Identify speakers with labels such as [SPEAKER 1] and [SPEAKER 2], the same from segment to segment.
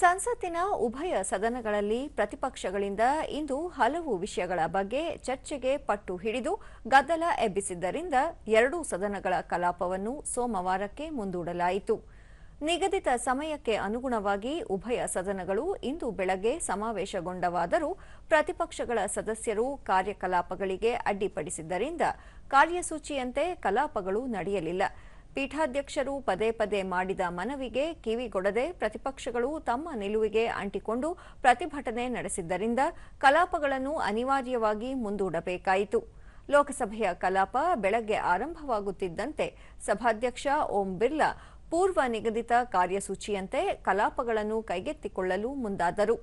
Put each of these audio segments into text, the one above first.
[SPEAKER 1] ಸಂಸತ್ತಿನ ಉಭಯ ಸದನಗಳಲ್ಲಿ ಪ್ರತಿಪಕ್ಷಗಳಿಂದ ಇಂದು ಹಲವು ವಿಷಯಗಳ ಬಗ್ಗೆ ಚರ್ಚೆಗೆ ಪಟ್ಟು ಹಿಡಿದು ಗದ್ದಲ ಎಬ್ಬಿಸಿದ್ದರಿಂದ ಎರಡೂ ಸದನಗಳ ಕಲಾಪವನ್ನು ಸೋಮವಾರಕ್ಕೆ ಮುಂದೂಡಲಾಯಿತು. ನಿಗದಿತ ಸಮಯಕ್ಕೆ ಅನುಗುಣವಾಗಿ ಉಭಯ ಸದನಗಳು ಇಂದು ಬೆಳಗ್ಗೆ ಸಮಾವೇಶಗೊಂಡವಾದರೂ ಪ್ರತಿಪಕ್ಷಗಳ ಸದಸ್ಯರು ಕಾರ್ಯಕಲಾಪಗಳಿಗೆ ಅಡ್ಡಿಪಡಿಸಿದ್ದರಿಂದ ಕಾರ್ಯಸೂಚಿಯಂತೆ ಕಲಾಪಗಳು ನಡೆಯಲಿಲ್ಲ. ಪೀಠಾಧ್ಯಕ್ಷರು ಪದೇ ಪದೇ ಮಾಡಿದ ಮನವಿಗೆ ಕಿವಿಗೊಡದೆ ಪ್ರತಿಪಕ್ಷಗಳು ತಮ್ಮ ನಿಲುವಿಗೆ ಅಂಟಿಕೊಂಡು ಪ್ರತಿಭಟನೆ ನಡೆಸಿದ್ದರಿಂದ ಕಲಾಪಗಳನ್ನು ಅನಿವಾರ್ಯವಾಗಿ ಮುಂದೂಡಬೇಕಾಯಿತು. ಲೋಕಸಭೆಯ ಕಲಾಪ ಬೆಳಗ್ಗೆ ಆರಂಭವಾಗುತ್ತಿದ್ದಂತೆ ಸಭಾಧ್ಯಕ್ಷ ಓಂ ಬಿರ್ಲಾ ಪೂರ್ವ ನಿಗದಿತ ಕಾರ್ಯಸೂಚಿಯಂತೆ ಕಲಾಪಗಳನ್ನು ಕೈಗೆತ್ತಿಕೊಳ್ಳಲು ಮುಂದಾದರು.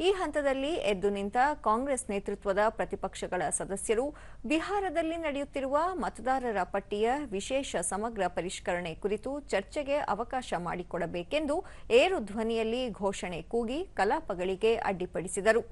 [SPEAKER 1] ಈ ಹಂತದಲ್ಲಿ ಎದ್ದು ನಿಂತ ಕಾಂಗ್ರೆಸ್ ನೇತೃತ್ವದ ಪ್ರತಿಪಕ್ಷಗಳ ಸದಸ್ಯರು ಬಿಹಾರದಲ್ಲಿ ನಡೆಯುತ್ತಿರುವ ಮತದಾರರ ಪಟ್ಟಿಯ ವಿಶೇಷ ಸಮಗ್ರ ಪರಿಷ್ಕರಣೆ ಕುರಿತು ಚರ್ಚೆಗೆ ಅವಕಾಶ ಮಾಡಿಕೊಡಬೇಕೆಂದು ಏರು ಧ್ವನಿಯಲ್ಲಿ ಘೋಷಣೆ ಕೂಗಿ ಕಲಾಪಗಳಿಗೆ ಅಡ್ಡಿಪಡಿಸಿದರು.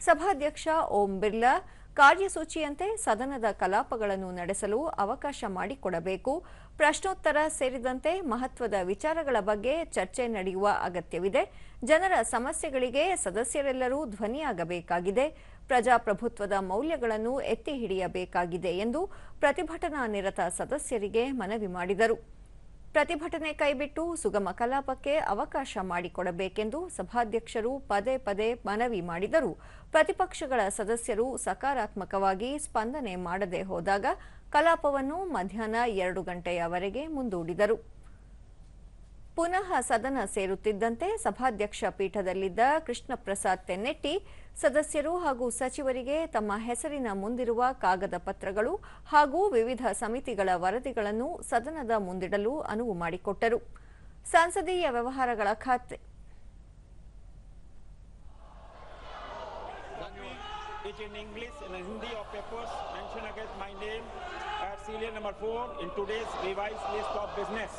[SPEAKER 1] ಸಭಾಧ್ಯಕ್ಷ ಓಂ ಬಿರ್ಲಾ ಕಾರ್ಯಸೂಚಿಯಂತೆ ಸದನದ ಕಲಾಪಗಳನ್ನು ನಡೆಸಲು ಅವಕಾಶ ಮಾಡಿಕೊಡಬೇಕು. ಪ್ರಶ್ನೋತ್ತರ ಸೇರಿದಂತೆ ಮಹತ್ವದ ವಿಚಾರಗಳ ಬಗ್ಗೆ ಚರ್ಚೆ ನಡೆಯುವ ಅಗತ್ಯವಿದೆ. ಜನರ ಸಮಸ್ಯೆಗಳಿಗೆ ಸದಸ್ಯರೆಲ್ಲರೂ ಧ್ವನಿಯಾಗಬೇಕಾಗಿದೆ. ಪ್ರಜಾಪ್ರಭುತ್ವದ ಮೌಲ್ಯಗಳನ್ನು ಎತ್ತಿ ಹಿಡಿಯಬೇಕಾಗಿದೆ ಎಂದು ಪ್ರತಿಭಟನಾ ನಿರತ ಸದಸ್ಯರಿಗೆ ಮನವಿ ಮಾಡಿದರು. ಪ್ರತಿಭಟನೆ ಕೈಬಿಟ್ಟು ಸುಗಮ ಕಲಾಪಕ್ಕೆ ಅವಕಾಶ ಮಾಡಿಕೊಡಬೇಕೆಂದು ಸಭಾಧ್ಯಕ್ಷರು ಪದೇ ಪದೇ ಮನವಿ ಮಾಡಿದರೂ. ಪ್ರತಿಪಕ್ಷಗಳ ಸದಸ್ಯರು ಸಕಾರಾತ್ಮಕವಾಗಿ ಸ್ಪಂದನೆ ಮಾಡದೆ ಹೋದಾಗ ಕಲಾಪವನ್ನು ಮಧ್ಯಾಹ್ನ ಎರಡು ಗಂಟೆಯವರೆಗೆ ಮುಂದೂಡಿದರು. ಪುನಃ ಸದನ ಸೇರುತ್ತಿದ್ದಂತೆ ಸಭಾಧ್ಯಕ್ಷ ಪೀಠದಲ್ಲಿದ್ದ ಕೃಷ್ಣ ಪ್ರಸಾದ್ ತೆನ್ನೆಟ್ಟಿ ಸದಸ್ಯರು ಹಾಗೂ ಸಚಿವರಿಗೆ ತಮ್ಮ ಹೆಸರಿನ ಮುಂದಿರುವ ಕಾಗದ ಪತ್ರಗಳು ಹಾಗೂ ವಿವಿಧ ಸಮಿತಿಗಳ ವರದಿಗಳನ್ನು ಸದನದ ಮುಂದಿಡಲು ಅನುವು ಮಾಡಿಕೊಟ್ಟರು. ಸಂಸದೀಯ ವ್ಯವಹಾರಗಳ ಖಾತೆ.
[SPEAKER 2] Which in English and Hindi, of papers mention against my name at serial number 4 in today's revised list of business.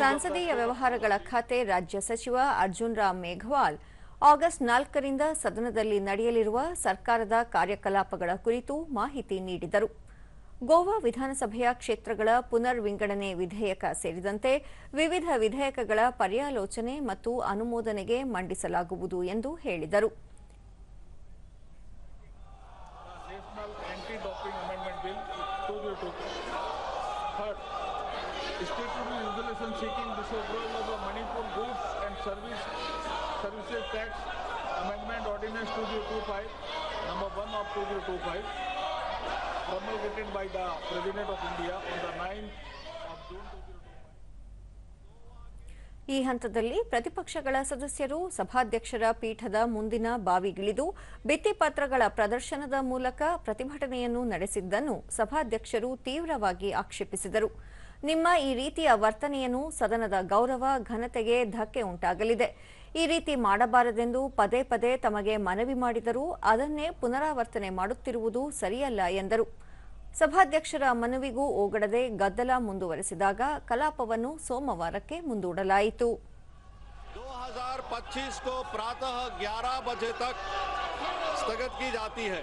[SPEAKER 1] ಸಂಸದೀಯ ವ್ಯವಹಾರಗಳ ಖಾತೆ ರಾಜ್ಯ ಸಚಿವ ಅರ್ಜುನ್ ರಾಮ್ ಮೇಘವಾಲ್. ಆಗಸ್ಟ್ ನಾಲ್ಕರಿಂದ ಸದನದಲ್ಲಿ ನಡೆಯಲಿರುವ ಸರ್ಕಾರದ ಕಾರ್ಯಕಲಾಪಗಳ ಕುರಿತು ಮಾಹಿತಿ ನೀಡಿದರು. ಗೋವಾ ವಿಧಾನಸಭೆಯ ಕ್ಷೇತ್ರಗಳ ಪುನರ್ ವಿಂಗಡಣೆ ವಿಧೇಯಕ ಸೇರಿದಂತೆ ವಿವಿಧ ವಿಧೇಯಕಗಳ ಪರ್ಯಾಲೋಚನೆ ಮತ್ತು ಅನುಮೋದನೆಗೆ ಮಂಡಿಸಲಾಗುವುದು ಎಂದು ಹೇಳಿದರು.
[SPEAKER 3] Resolution seeking disapproval of the Manipur Goods and Service Services Tax Amendment Ordinance 2025, number 1 of 2025, promulgated by the President of India on the 9th of June 2025.
[SPEAKER 1] ಈ ಹಂತದಲ್ಲಿ ಪ್ರತಿಪಕ್ಷಗಳ ಸದಸ್ಯರು ಸಭಾಧ್ಯಕ್ಷರ ಪೀಠದ ಮುಂದಿನ ಬಾವಿಗಿಳಿದು ಭಿತ್ತಿಪತ್ರಗಳ ಪ್ರದರ್ಶನದ ಮೂಲಕ ಪ್ರತಿಭಟನೆಯನ್ನು ನಡೆಸಿದ್ದನ್ನು ಸಭಾಧ್ಯಕ್ಷರು ತೀವ್ರವಾಗಿ ಆಕ್ಷೇಪಿಸಿದರು ನಿಮ್ಮ ಈ ರೀತಿಯ ವರ್ತನೆಯನ್ನು ಸದನದ ಗೌರವ ಘನತೆಗೆ ಧಕ್ಕೆ ಉಂಟಾಗಲಿದೆ ಈ ರೀತಿ ಮಾಡಬಾರದೆಂದು ಪದೇ ಪದೇ ತಮಗೆ ಮನವಿ ಮಾಡಿದರೂ ಅದನ್ನೇ ಪುನರಾವರ್ತನೆ ಮಾಡುತ್ತಿರುವುದು ಸರಿಯಲ್ಲ ಎಂದರು ಸಭಾಧ್ಯಕ್ಷರ ಮನವಿಗೂ ಓಗಡದೆ ಗದ್ದಲ ಮುಂದುವರೆಸಿದಾಗ ಕಲಾಪವನ್ನು ಸೋಮವಾರಕ್ಕೆ ಮುಂದೂಡಲಾಯಿತು
[SPEAKER 4] 2025 को प्रातः 11 बजे तक स्थगित की जाती है